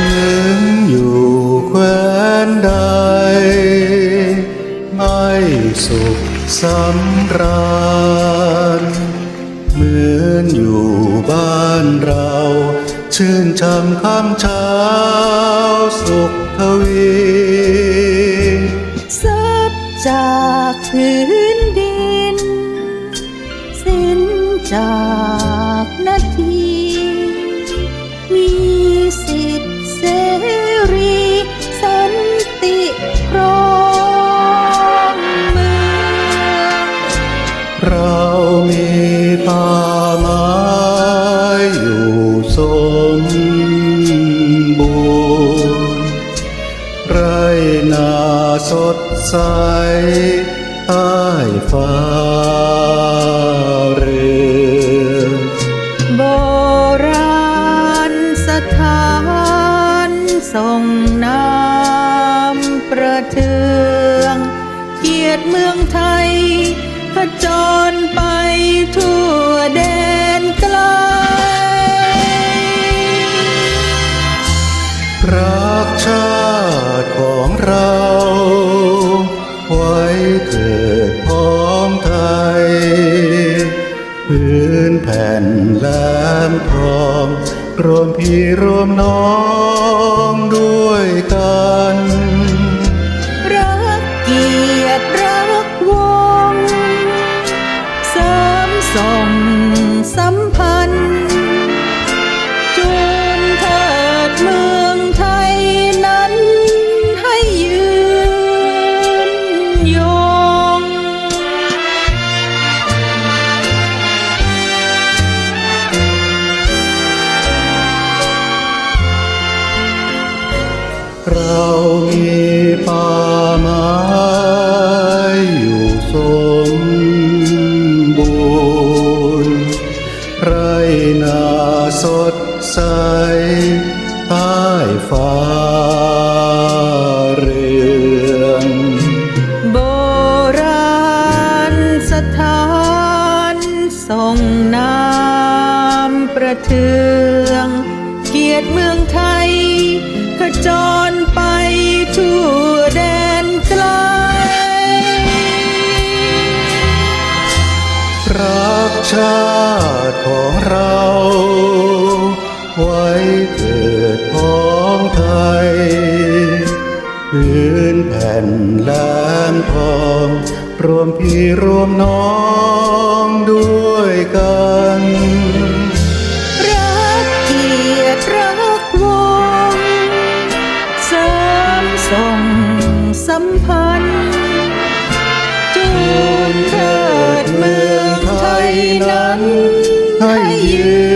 ถึงอยู่แคว้นใด ไม่สุขสำราญเหมือนอยู่บ้านเรา ชื่นชมคำเช้าสุขทวี ซับจากพื้น เสรีสันติครองเมืองเรามีป่าไม้อยู่สมบูรณ์ไรนาสดใส ส่งน้ำประเทือง เกียรติเมืองไทยขจรไปทั่วแดนไกล รักชาติของเรา ไว้เถิด พื้นแผ่นแหลมทองรวมพี่รวมน้องด้วยกันาไม้อยู่สมบูรณ์ไรนาสดใสใต้ฟ้าเรืองโบราณสถานส่งน้ำประเทือง เกียรติเมืองไทยขจรไปทั่ว ชาติของเรา ไว้เกิดพ้องไทยพื้นแผ่นแหลมทอง รวมพี่รวมน้องด้วยกันรักเกียรติรักวงสริมส่งสัมพันธ์จู นเ